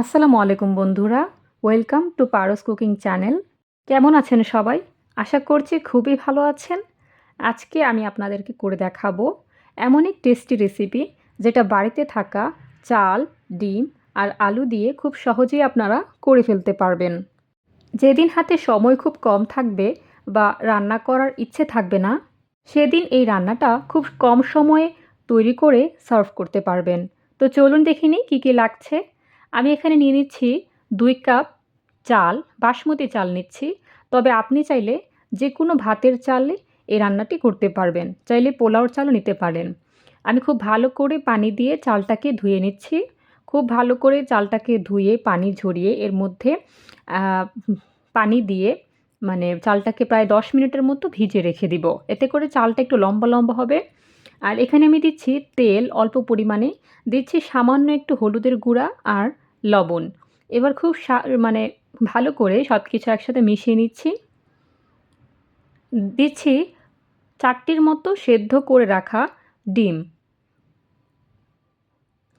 আসসালামু আলাইকুম বন্ধুরা, welcome to Paras cooking channel. কেমন আছেন সবাই? আশা করছি খুবই ভালো আছেন। আজকে আমি আপনাদেরকে করে দেখাবো এমন এক টেস্টি রেসিপি যেটা বাড়িতে থাকা চাল, ডিম আর আলু দিয়ে খুব সহজেই আপনারা করে ফেলতে পারবেন। যেদিন হাতে সময় খুব কম থাকবে বা রান্না করার ইচ্ছে থাকবে না, সেদিন এই রান্নাটা খুব কম সময়ে তৈরি করে সার্ভ করতে পারবেন। তো চলুন দেখে নিই কী কী লাগছে। আমি এখানে নিয়ে নিচ্ছি দুই কাপ চাল, বাসমতি চাল নিচ্ছি। তবে আপনি চাইলে যে কোনো ভাতের চালে এই রান্নাটি করতে পারবেন। চাইলে পোলাওর চালও নিতে পারেন। আমি খুব ভালো করে পানি দিয়ে চালটাকে ধুয়ে নিচ্ছি। খুব ভালো করে চালটাকে ধুয়ে, পানি ঝরিয়ে এর মধ্যে পানি দিয়ে মানে চালটাকে প্রায় দশ মিনিটের মতো ভিজে রেখে দিব। এতে করে চালটা একটু লম্বা লম্বা হবে। আর এখানে আমি দিচ্ছি তেল, অল্প পরিমাণে। দিচ্ছি সামান্য একটু হলুদের গুঁড়া আর লবণ। এবার খুব মানে ভালো করে সব কিছু একসাথে মিশিয়ে নিচ্ছি। দিচ্ছি চারটির মতো সেদ্ধ করে রাখা ডিম।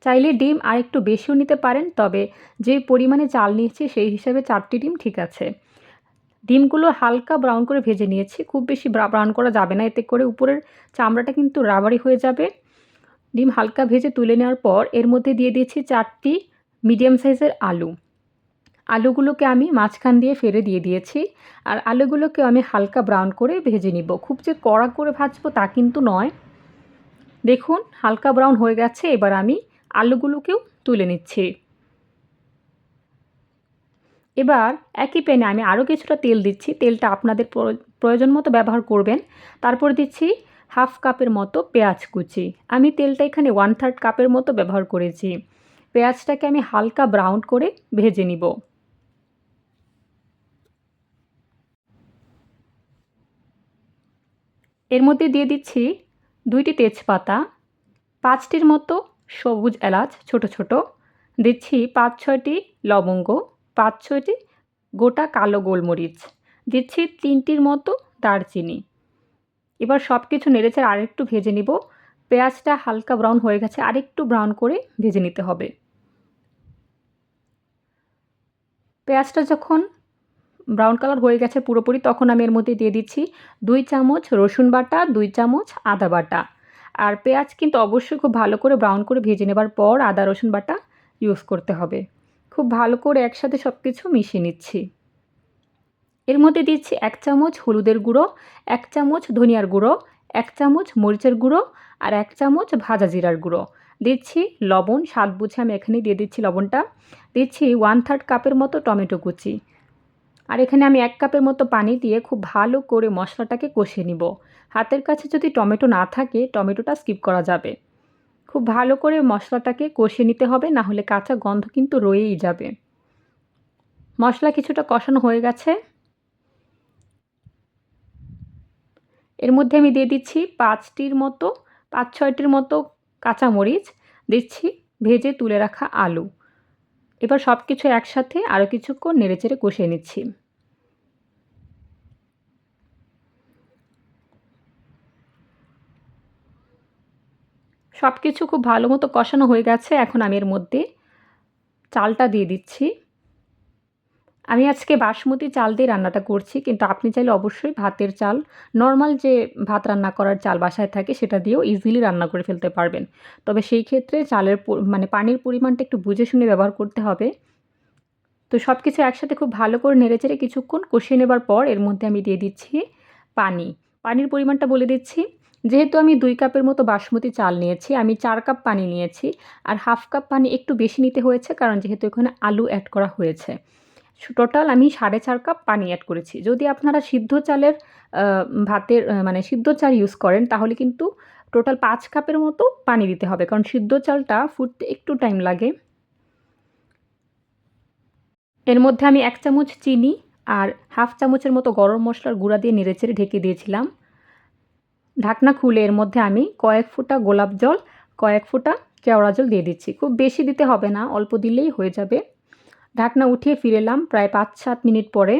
চাইলে ডিম আর একটু বেশিও নিতে পারেন, তবে যে পরিমাণে চাল নিয়েছি সেই হিসাবে চারটি ডিম ঠিক আছে। ডিমগুলো হালকা ব্রাউন করে ভেজে নিয়েছি, খুব বেশি ব্রাউন করা যাবে না, এতে করে উপরের চামড়াটা কিন্তু রাবারি হয়ে যাবে। ডিম হালকা ভেজে তুলে নেওয়ার পর এর মধ্যে দিয়ে দিয়েছি চারটি মিডিয়াম সাইজের আলু। আলুগুলোকে আমি মাঝখান দিয়ে ফেলে দিয়ে দিয়েছি আর আলুগুলোকে আমি হালকা ব্রাউন করে ভেজে নিব। খুব যে কড়া করে ভাজবো তা কিন্তু নয়। দেখুন, হালকা ব্রাউন হয়ে গেছে, এবার আমি আলুগুলোকেও তুলে নিচ্ছি। এবার একই প্যানে আমি আরও কিছুটা তেল দিচ্ছি। তেলটা আপনাদের প্রয়োজন মতো ব্যবহার করবেন। তারপর দিচ্ছি হাফ কাপের মতো পেঁয়াজ কুচি। আমি তেলটা এখানে ওয়ান থার্ড কাপের মতো ব্যবহার করেছি। পেঁয়াজটাকে আমি হালকা ব্রাউন করে ভেজে নিব। এর মধ্যে দিয়ে দিচ্ছি দুইটি তেজপাতা, পাঁচটির মতো সবুজ এলাচ ছোট ছোট, দিচ্ছি পাঁচ ছয়টি লবঙ্গ, পাঁচ ছয়টি গোটা কালো গোলমরিচ, দিচ্ছি তিনটির মতো দারচিনি। এবার সব কিছু নেড়েচেড়ে আরেকটু ভেজে নিব। পেঁয়াজটা হালকা ব্রাউন হয়ে গেছে, আরেকটু ব্রাউন করে ভেজে নিতে হবে। পেঁয়াজটা যখন ব্রাউন কালার হয়ে গেছে পুরোপুরি, তখন আমি এর মধ্যে দিয়ে দিচ্ছি দুই চামচ রসুন বাটা, দুই চামচ আদা বাটা। আর পেঁয়াজ কিন্তু অবশ্যই খুব ভালো করে ব্রাউন করে ভেজে নেবার পর আদা, রসুন বাটা ইউজ করতে হবে। খুব ভালো করে একসাথে সব কিছু মিশিয়ে নিচ্ছি। এর মধ্যে দিচ্ছি এক চামচ হলুদের গুঁড়ো, এক চামচ ধনিয়ার গুঁড়ো, এক চামচ মরিচের গুঁড়ো আর এক চামচ ভাজা জিরার গুঁড়ো। দিচ্ছি লবণ, স্বাদ বুঝে আমি এখানেই দিয়ে দিচ্ছি লবণটা। দিচ্ছি ওয়ান থার্ড কাপের মতো টমেটো কুচি। আর এখানে আমি এক কাপের মতো পানি দিয়ে খুব ভালো করে মশলাটাকে কষিয়ে নিব। হাতের কাছে যদি টমেটো না থাকে, টমেটোটা স্কিপ করা যাবে। খুব ভালো করে মশলাটাকে কষিয়ে নিতে হবে, না হলে কাঁচা গন্ধ কিন্তু রয়েই যাবে। মশলা কিছুটা কষানো হয়ে গেছে। এর মধ্যে আমি দিয়ে দিচ্ছি পাঁচটির মতো পাঁচ ছয়টির মতো কাঁচামরিচ দিচ্ছি, ভেজে তুলে রাখা আলু। এবার সব কিছু একসাথে আরও কিছুক্ষণ নেড়েচেড়ে কষিয়ে নিচ্ছি। সব কিছু খুব ভালো মতো কষানো হয়ে গেছে, এখন আমি এর মধ্যে চালটা দিয়ে দিচ্ছি। আমি আজকে বাসমতি চাল দিয়ে রান্নাটা করছি, কিন্তু আপনি চাইলে অবশ্যই ভাতের চাল নর্মাল যে ভাত রান্না করার চাল বাসায় থাকে সেটা দিয়েও ইজিলি রান্না করে ফেলতে পারবেন। তবে সেই ক্ষেত্রে চালের মানে পানির পরিমাণটা একটু বুঝে শুনে ব্যবহার করতে হবে। তো সব কিছু একসাথে খুব ভালো করে নেড়েচেড়ে কিছুক্ষণ কষিয়ে নেবার পর এর মধ্যে আমি দিয়ে দিচ্ছি পানি। পানির পরিমাণটা বলে দিচ্ছি, যেহেতু আমি দুই কাপের মতো বাসমতি চাল নিয়েছি, আমি চার কাপ পানি নিয়েছি, আর হাফ কাপ পানি একটু বেশি নিতে হয়েছে, কারণ যেহেতু এখানে আলু অ্যাড করা হয়েছে। টোটাল আমি সাড়ে চার কাপ পানি অ্যাড করেছি। যদি আপনারা সিদ্ধ চালের ভাতের মানে সিদ্ধ চাল ইউজ করেন, তাহলে কিন্তু টোটাল পাঁচ কাপের মতো পানি দিতে হবে। কারণ সিদ্ধ চালটা ফুটতে একটু টাইম লাগে। এর মধ্যে আমি এক চামচ চিনি আর হাফ চামচের মতো গরম মশলার গুঁড়া দিয়ে নেড়েচেড়ে ঢেকে দিয়েছিলাম। ঢাকনা খুলে এর মধ্যে আমি কয়েক ফোঁটা গোলাপ জল, কয়েক ফোঁটা কেওড়া জল দিয়ে দিচ্ছি। খুব বেশি দিতে হবে না, অল্প দিলেই হয়ে যাবে। ঢাকনা উঠিয়ে ফিরে এলাম প্রায় পাঁচ সাত মিনিট পরে।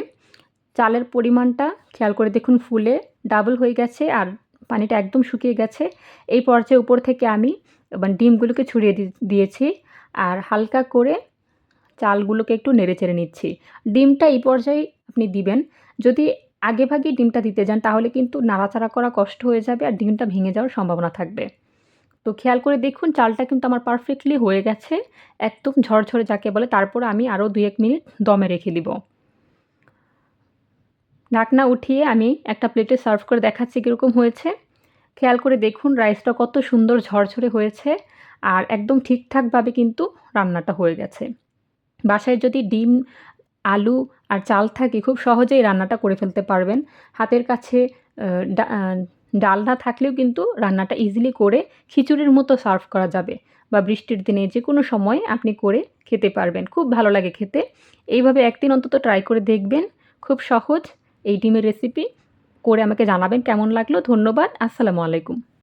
চালের পরিমাণটা খেয়াল করে দেখুন ফুলে ডাবল হয়ে গেছে আর পানিটা একদম শুকিয়ে গেছে। এই পর্যায়ে উপর থেকে আমি এবার ডিমগুলোকে ছড়িয়ে দিয়েছি আর হালকা করে চালগুলোকে একটু নেড়ে চেড়ে নিচ্ছি। ডিমটা এই পর্যায়ে আপনি দিবেন। যদি আগে ভাগে ডিমটা দিতে যান তাহলে কিন্তু নাড়াচাড়া করা কষ্ট হয়ে যাবে আর ডিমটা ভেঙে যাওয়ার সম্ভাবনা থাকবে। তো খেয়াল করে দেখুন, চালটা কিন্তু আমার পারফেক্টলি হয়ে গেছে। একদম ঝরঝরে যাকে বলে, তারপর আমি আরও দুই এক মিনিট দমে রেখে দিব। ঢাকনা উঠিয়ে আমি একটা প্লেটে সার্ভ করে দেখাচ্ছি কীরকম হয়েছে। খেয়াল করে দেখুন রাইসটা কত সুন্দর ঝরঝরে হয়েছে আর একদম ঠিকঠাকভাবে কিন্তু রান্নাটা হয়ে গেছে। বাসায় যদি ডিম, আলু আর চাল থাকে, খুব সহজেই রান্নাটা করে ফেলতে পারবেন। হাতের কাছে ডাল না থাকলেও কিন্তু রান্নাটা ইজিলি করে খিচুড়ির মতো সার্ভ করা যাবে বা বৃষ্টির দিনে যে কোনো সময় আপনি করে খেতে পারবেন। খুব ভালো লাগে খেতে। এইভাবে একদিন অন্তত ট্রাই করে দেখবেন। খুব সহজ। এই ডিমের রেসিপি করে আমাকে জানাবেন কেমন লাগল। ধন্যবাদ। আসসালামু আলাইকুম।